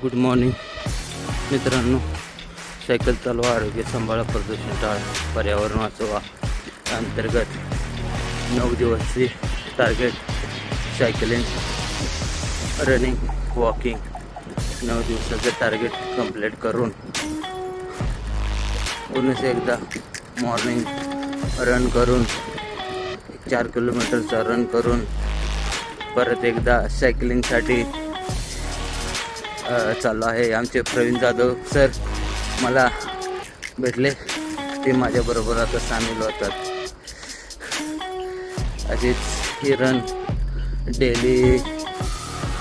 Good morning मित्रांनो cycle चालवा आरोग्य सांभाळा प्रदूषण टाळा पर्यावरण वाचवा. अंतर्गत नऊ दिवसची टार्गेट सायकलिंग रनिंग वॉकिंग नऊ दिवसाचं टार्गेट कंप्लीट करून पुन्हा एकदा मॉर्निंग रन करून चार किलोमीटरचा रन करून परत एकदा सायकलिंगसाठी चाललो आहे आमचे प्रवीण जाधव सर. मला भेटले. ते माझ्याबरोबर आता सामील होतात. अशीच ही रन डेली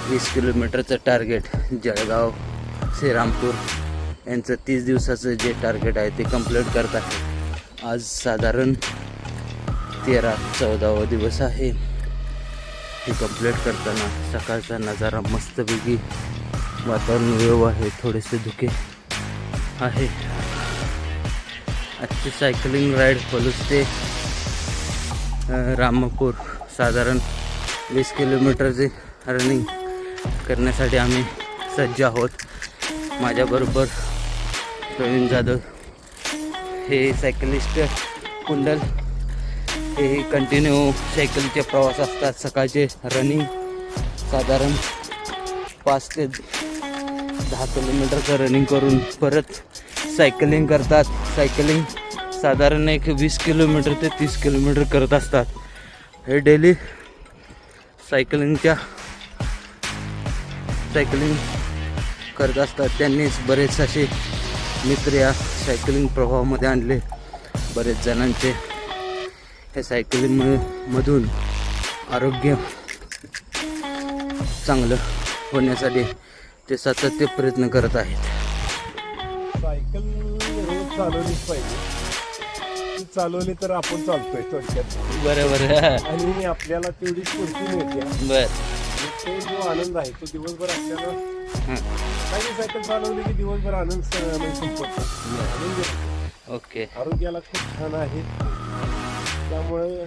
वीस किलोमीटरचं टार्गेट जळगाव श्रीरामपूर. यांचं तीस दिवसाचं जे टार्गेट आहे ते कंप्लीट करत आहे. आज साधारण तेरा चौदावा दिवस आहे. हे कंप्लीट करताना सकाळचा नजारा मस्तपैकी वातावरण व्यव आहे थोडेसे धुके आहे. आजची सायकलिंग राईड पलुस ते रामपूर. साधारण वीस किलोमीटरचे रनिंग करण्यासाठी आम्ही सज्ज आहोत. माझ्याबरोबर प्रवीण जाधव हे सायकलिस्ट कुंडल हे कंटिन्यू सायकलचे प्रवास असतात. सकाळचे रनिंग साधारण पाच ते दहा किलोमीटरचं रनिंग करून परत सायकलिंग करतात. सायकलिंग साधारण एक वीस किलोमीटर ते तीस किलोमीटर करत असतात. हे डेली सायकलिंगच्या सायकलिंग करत असतात. त्यांनीच बरेच असे मित्र या सायकलिंग प्रवाहामध्ये आणले. बरेच जणांचे हे सायकलिंग मधून आरोग्य चांगलं होण्यासाठी ते सातत्य प्रयत्न करत आहेत. सायकल रोज चालवलीच पाहिजे. ती चालवली तर आपण चालतोय थोडक्यात. बरोबर. आणि आपल्याला तेवढी स्फूर्ती मिळते. बर. तो जो आनंद आहे तो दिवसभर आपल्याला हां. काही सायकल चालवली की दिवसभर आनंद म्हणजे संपत. आनंद. ओके. आरोग्याला खूप छान आहे. त्यामुळे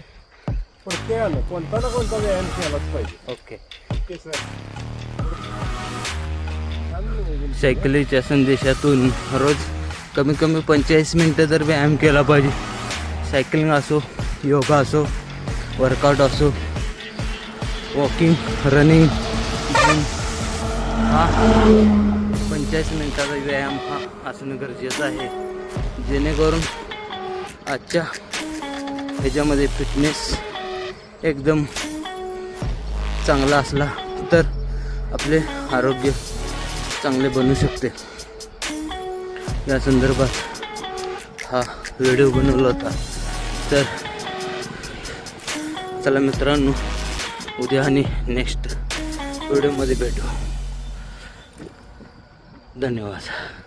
प्रत्येकानं कोणता ना कोणता व्यायाम केलाच पाहिजे. ओके. Okay sir. सायकलीच्या संदेशातून रोज कमी कमी पंचेचाळीस मिनटं जर व्यायाम केला पाहिजे. सायकलिंग असो योगा असो वर्कआउट असो वॉकिंग रनिंग हा. पंचेचाळीस मिनटाचा व्यायाम हा असणं गरजेचं आहे. जेणेकरून आजच्या ह्याच्यामध्ये फिटनेस एकदम चांगला असला तर आपले आरोग्य चांगले बनू शकते. या संदर्भात हा व्हिडिओ बनवला होता. तर चला मित्रांनो उद्या आणि नेक्स्ट व्हिडिओमध्ये भेटू. धन्यवाद.